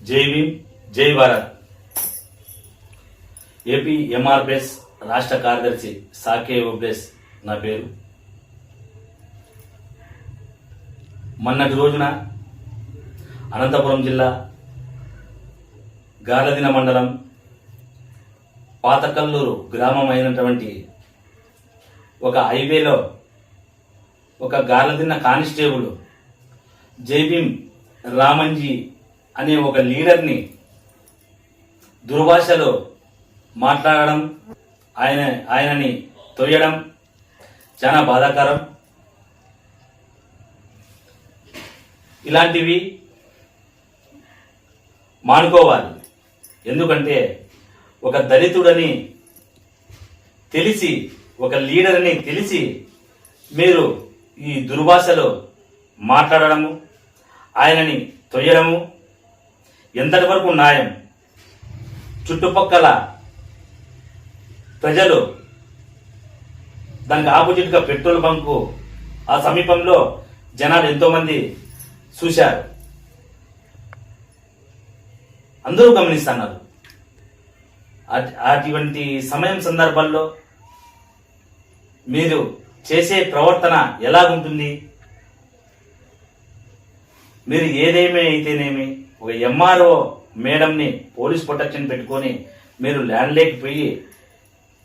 జై భీమ్ జై భారత్. ఏపీ ఎంఆర్పిఎస్ రాష్ట్ర కార్యదర్శి సాకే ఓబ్రెస్ నా పేరు. మొన్నటి రోజున అనంతపురం జిల్లా గాలదిన మండలం పాతకల్లూరు గ్రామం అయినటువంటి ఒక హైవేలో ఒక గాలదిన్న కానిస్టేబుల్ జైభీం రామంజీ అనే ఒక లీడర్ని దుర్భాషలో మాట్లాడడం ఆయన ఆయనని తొయ్యడం చాలా బాధాకరం. ఇలాంటివి మానుకోవాలి. ఎందుకంటే ఒక దళితుడని తెలిసి ఒక లీడర్ని తెలిసి మీరు ఈ దుర్భాషలో మాట్లాడడము ఆయనని తొయ్యడము ఎంతటి వరకు న్యాయం? చుట్టుపక్కల ప్రజలు దానికి ఆపోజిట్గా పెట్రోల్ బంకు ఆ సమీపంలో జనాలు ఎంతోమంది చూశారు. అందరూ గమనిస్తున్నారు. అటువంటి సమయం సందర్భాల్లో మీరు చేసే ప్రవర్తన ఎలాగుంటుంది? మీరు ఏదేమి అయితేనేమి ఒక ఎంఆర్ఓ మేడంని పోలీస్ ప్రొటెక్షన్ పెట్టుకొని మీరు ల్యాండ్ లేకపోయి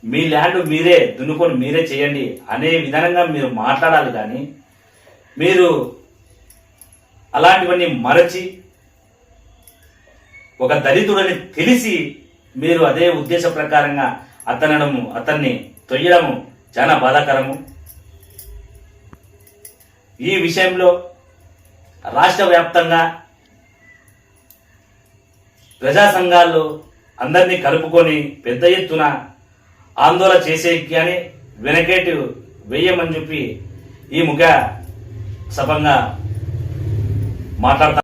మీ ల్యాండ్ మీరే దున్నుకొని మీరే చేయండి అనే విధానంగా మీరు మాట్లాడాలి కానీ మీరు అలాంటివన్నీ మరచి ఒక దళితుడని తెలిసి మీరు అదే ఉద్దేశ ప్రకారంగా అతనడము అతన్ని తొయ్యడము చాలా బాధాకరము. ఈ విషయంలో రాష్ట్ర వ్యాప్తంగా ప్రజా సంఘాల్లో అందరినీ కలుపుకొని పెద్ద ఎత్తున ఆందోళన చేసే అని వెనకేటి వేయమని చెప్పి ఈ ముఖ సభంగా మాట్లాడతారు